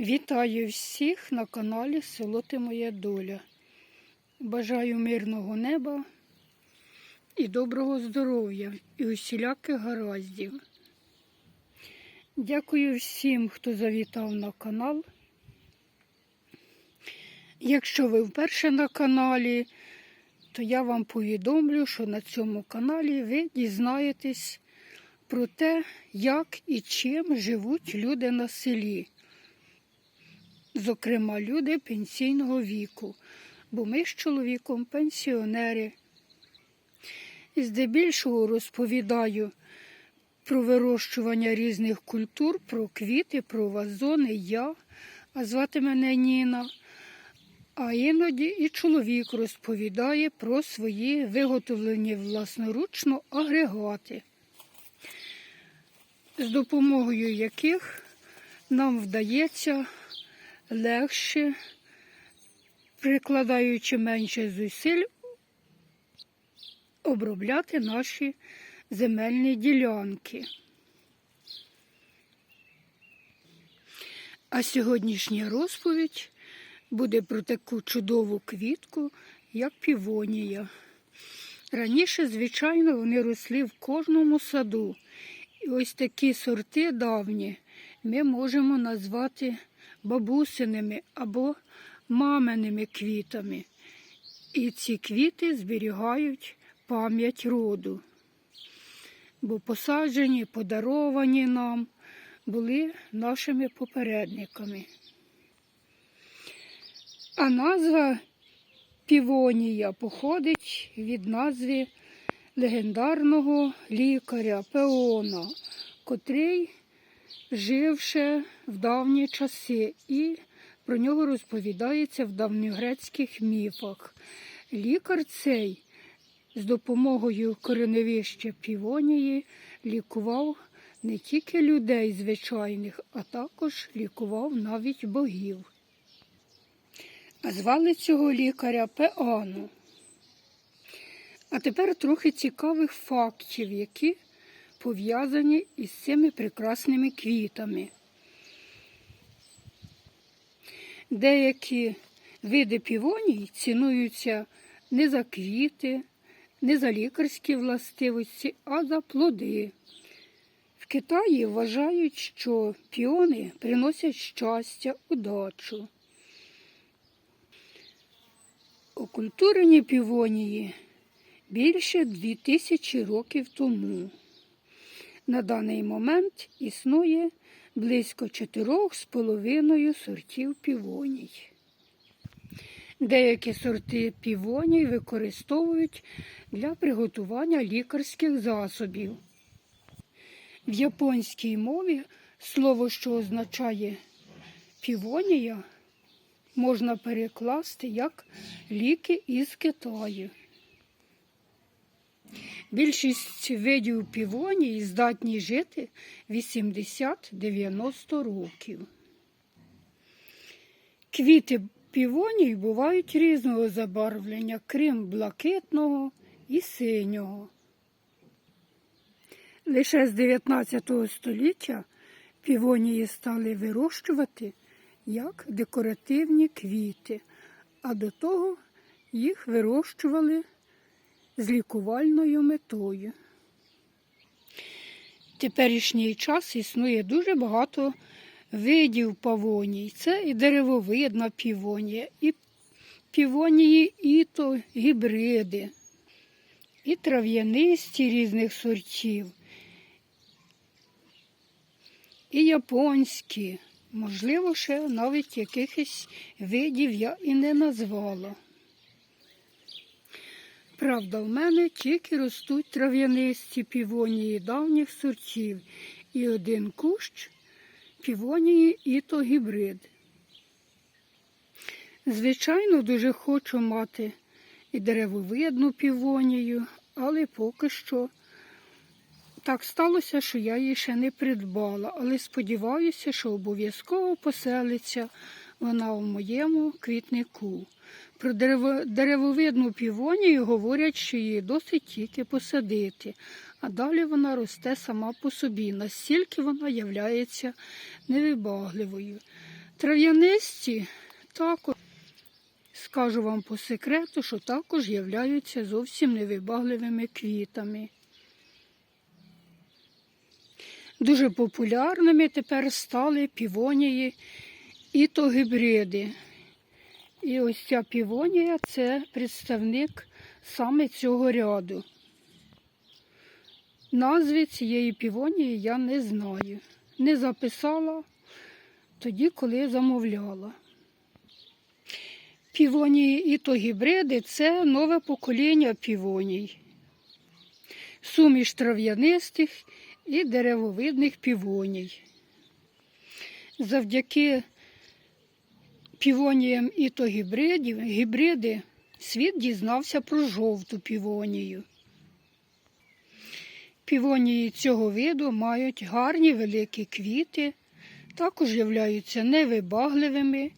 Вітаю всіх на каналі Село Ти Моя Доля. Бажаю мирного неба і доброго здоров'я і усіляких гараздів. Дякую всім, хто завітав на канал. Якщо ви вперше на каналі, то я вам повідомлю, що на цьому каналі ви дізнаєтесь про те, як і чим живуть люди на селі зокрема люди пенсійного віку, бо ми з чоловіком пенсіонери. Здебільшого розповідаю про вирощування різних культур, про квіти, про вазони, я, а звати мене Ніна. А іноді і чоловік розповідає про свої виготовлені власноручно агрегати, з допомогою яких нам вдається легше, прикладаючи менше зусиль, обробляти наші земельні ділянки. А сьогоднішня розповідь буде про таку чудову квітку, як півонія. Раніше, звичайно, вони росли в кожному саду. І ось такі сорти давні ми можемо назвати бабусиними або маминими квітами. І ці квіти зберігають пам'ять роду, бо посаджені, подаровані нам були нашими попередниками. А назва півонія походить від назви легендарного лікаря Пеона, котрий жив ще в давні часи, і про нього розповідається в давньогрецьких міфах. Лікар цей з допомогою кореневища півонії лікував не тільки людей звичайних, а також лікував навіть богів. Звали цього лікаря Пеану. А тепер трохи цікавих фактів, які пов'язані із цими прекрасними квітами. Деякі види півоній цінуються не за квіти, не за лікарські властивості, а за плоди. В Китаї вважають, що піони приносять щастя, удачу. Окультурені півонії більше 2000 років тому. На даний момент існує близько 4,5 сортів півоній. Деякі сорти півоній використовують для приготування лікарських засобів. В японській мові слово, що означає півонія, можна перекласти як ліки із Китаю. Більшість видів півонії здатні жити 80-90 років. Квіти півоній бувають різного забарвлення, крім блакитного і синього. Лише з 19 століття півонії стали вирощувати як декоративні квіти, а до того їх вирощували з лікувальною метою. В теперішній час існує дуже багато видів павоній. Це і деревовидна півонія, і півонії, і то гібриди, і трав'янисті різних сортів, і японські. Можливо, ще навіть якихось видів я і не назвала. Правда, в мене тільки ростуть трав'янисті півонії давніх сортів і один кущ півонії і то гібрид. Звичайно, дуже хочу мати і деревовидну півонію, але поки що так сталося, що я її ще не придбала, але сподіваюся, що обов'язково поселиться вона у моєму квітнику. Про деревовидну півонію говорять, що її досить тільки посадити, а далі вона росте сама по собі, настільки вона являється невибагливою. Трав'янисті також, скажу вам по секрету, що також являються зовсім невибагливими квітами. Дуже популярними тепер стали півонії і то гібриди. І ось ця півонія це представник саме цього ряду. Назви цієї півонії я не знаю. Не записала тоді, коли замовляла. Півонії і то гібриди це нове покоління півоній. Суміш трав'янистих і деревовидних півоній. Завдяки півоніям і то гібридів, гібриди світ дізнався про жовту півонію. Півонії цього виду мають гарні великі квіти, також являються невибагливими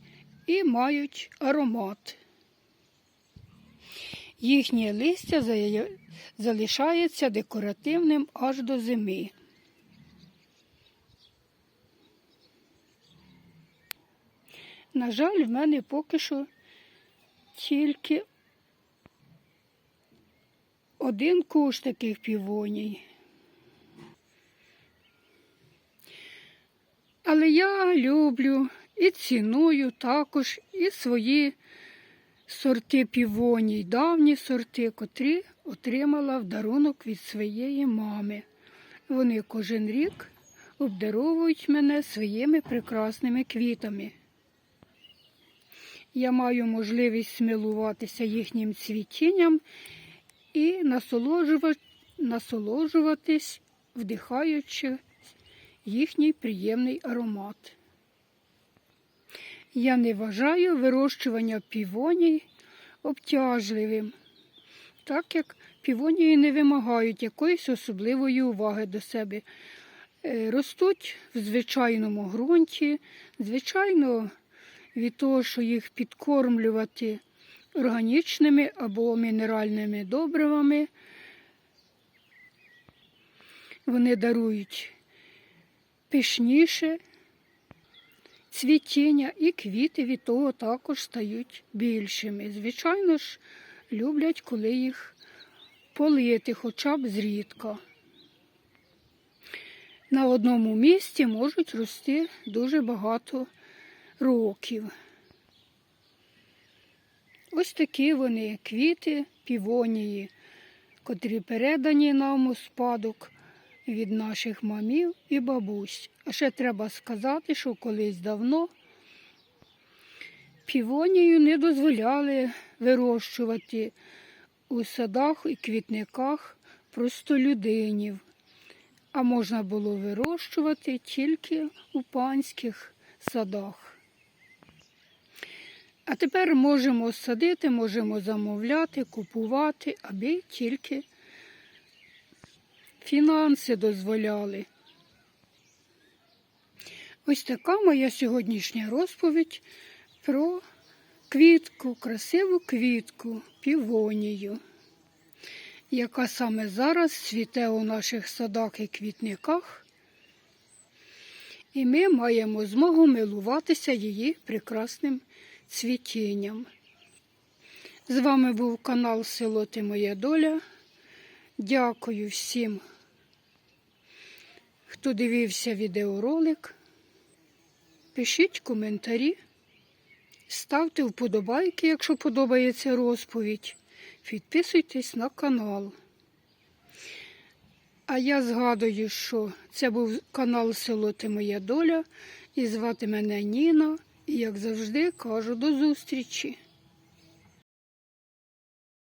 і мають аромат. Їхнє листя залишається декоративним аж до зими. На жаль, в мене поки що тільки один куш таких півоній. Але я люблю і ціную також і свої сорти півоній, давні сорти, котрі отримала в дарунок від своєї мами. Вони кожен рік обдаровують мене своїми прекрасними квітами. Я маю можливість смилуватися їхнім цвітінням і насолоджува- насолоджуватись, вдихаючи їхній приємний аромат. Я не вважаю вирощування півоній обтяжливим, так як півонії не вимагають якоїсь особливої уваги до себе. Е, Ростуть в звичайному ґрунті, звичайно, від того, що їх підкормлювати органічними або мінеральними добривами, вони дарують пишніше цвітіння і квіти від того також стають більшими. Звичайно ж, люблять, коли їх полити хоча б зрідка. На одному місці можуть рости дуже багато років. Ось такі вони квіти, півонії, котрі передані нам у спадок від наших мамів і бабусь. А ще треба сказати, що колись давно півонію не дозволяли вирощувати у садах і квітниках простолюдинів, а можна було вирощувати тільки у панських садах. А тепер можемо садити, можемо замовляти, купувати, аби тільки фінанси дозволяли. Ось така моя сьогоднішня розповідь про квітку, красиву квітку, півонію, яка саме зараз цвіте у наших садах і квітниках. І ми маємо змогу милуватися її прекрасним цвітінням. З вами був канал Село Ти Моя Доля. Дякую всім, хто дивився відеоролик. Пишіть коментарі, ставте вподобайки, якщо подобається розповідь. Підписуйтесь на канал. А я згадую, що це був канал Село Ти Моя Доля і звати мене Ніна. Як завжди кажу до зустрічі.